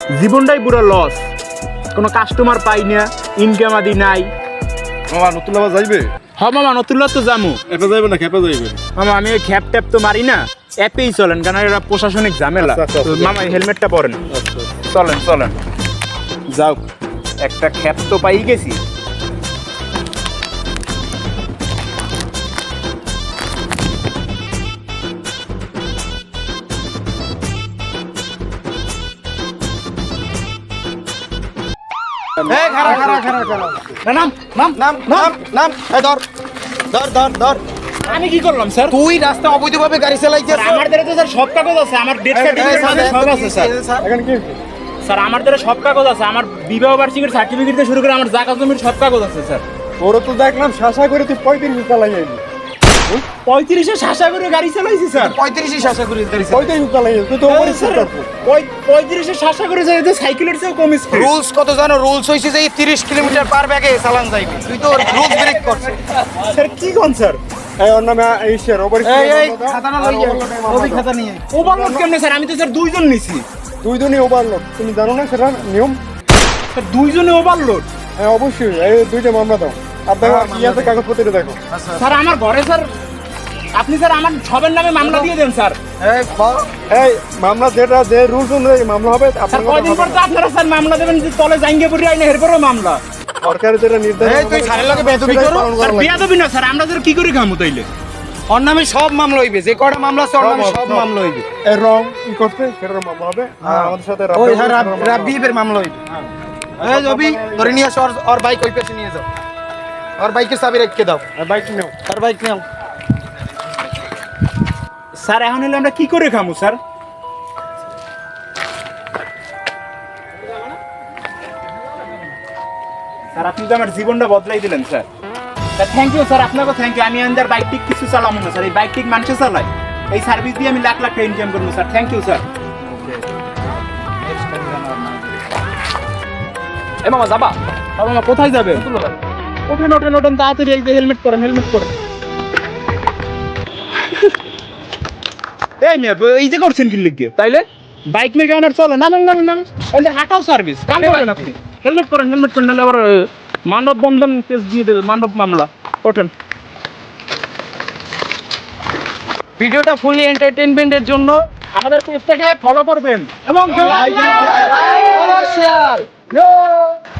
জীবনটাই পুরো লস কোনো কাস্টমার পাই না ইনকাম আদি নাই। মামা নতুন আবার যাইবে? হ মামা নতুন তো জামু এপে যাইবে না খেপে যাইবে? মামা আমি ওই খ্যাপ ট্যাপ তো মারি না অ্যাপেই চলেন কারণ এটা প্রশাসনিক ঝামেলা। আচ্ছা, আচ্ছা, তো আচ্ছা। মামা হেলমেটটা পরেন। চলেন চলেন। যাও। একটা খ্যাপ তো পাই গেছি। আমি কি করলাম স্যার? তুই রাস্তা অবৈধভাবে গাড়ি চালাইছিস আমার দ্বারা তো স্যার সব কাগজ আছে। আমার ডেট সার্টিফিকেট সব আছে স্যার। এখন কি স্যার আমার দ্বারা সব কাগজ আছে। আমার বিবাহ বার্ষিকীর সার্টিফিকেট থেকে শুরু করে আমার জায়গা জমির সব কাগজ আছে স্যার। তোরও তো দেখলাম শাসা করে তুই পঁয়ত্রিশ চালাই যাইবি পঁয়ত্রিশে শাসা করে গাড়ি চালাইছি স্যার। পঁয়ত্রিশই শাসা করি গাড়ি পঁয়ত্রিশ তুই তো হ্যাঁ, স্যার, পঁয়ত্রিশে শাসা করে যাই তো সাইকেলের চেয়েও কম স্পিড রুলস কত জানো? রুলস হইছে যে 30 কিলোমিটার পার ব্যাগে চালান যাইবি। তুই তো রুলস ব্রেক করছিস। স্যার কি কোন স্যার? এই ওর নামে এই শেয়ার ওপরে এই এই খাতাটা লই ওই খাতা নিয়ে ওভারলোড কেমনে স্যার? আমি তো স্যার দুইজন নিছি। ওভারলোড। তুমি জানো না সেটা নিয়ম? স্যার দুইজনে ওভারলোড? হ্যাঁ অবশ্যই। এই দুইটা মামলা দাও। আর দেখো আর কি আছে কাগজপত্রে দেখো। স্যার আমার ঘরে স্যার আপনি স্যার আমার সবের নামে মামলা দিয়ে দেন স্যার। এই এই মামলা যেটা যে রুলস অনুযায়ী মামলা হবে আপনার কয়দিন পর তো আপনারা স্যার মামলা দেবেন যে তলে জাঙ্গে পড়ে আইনে এরপরও মামলা। সরকারের যেটা নির্দেশ এই তুই সারের লগে বেয়াদবি করো? স্যার লাগবে। বিয়া দেবি না স্যার আমরা স্যার কি করে খামু তাইলে? ওর নামে সব মামলা হইবে যে কটা মামলা আছে ওর নামে সব। মামলা হইবে। এই রং কি করতে সেটার মামলা হবে। আর আমাদের সাথে ওই হ্যাঁ হবে। রাব্বিবের মামলা হইবে। এই জবি ধরে নিয়ে আসো ওর- বাইক ওই পেছে নিয়ে যাও। ওর বাইকের চাবি রেখে দাও। বাইক নাও। ওর বাইক নাও। স্যার এখন হলে আমরা কি করে খামু স্যার? স্যার আপনি তো আমার জীবনটা বদলাই দিলেন sir. Sir thank you sir আপনাকে থ্যাংক ইউ আমি আন্দার বাইক টিক কিছু চালাবো না স্যার। এই বাইক টিক মানুষে চালাই এই সার্ভিস দিয়ে আমি লাখ লাখ টাকা ইনকাম করব স্যার। Thank you sir. এ মামা যাবা? বাবা মা কোথায় যাবে ওঠেন ওঠেন ওঠেন তাড়াতাড়ি এই যে হেলমেট পরেন হেলমেট পরেন। এই মিয়া এই যে করছেন কি লিখে তাইলে বাইক নিয়ে কেন চলে না না না না যে হাঁটাও সার্ভিস কাম করেন আপনি হেলমেট করেন হেলমেট করেন নাহলে আবার মানব বন্ধন কেস দিয়ে দেবে মানব মামলা ওঠেন ভিডিওটা ফুলি এন্টারটেইনমেন্টের জন্য আমাদের পেজটাকে ফলো করবেন এবং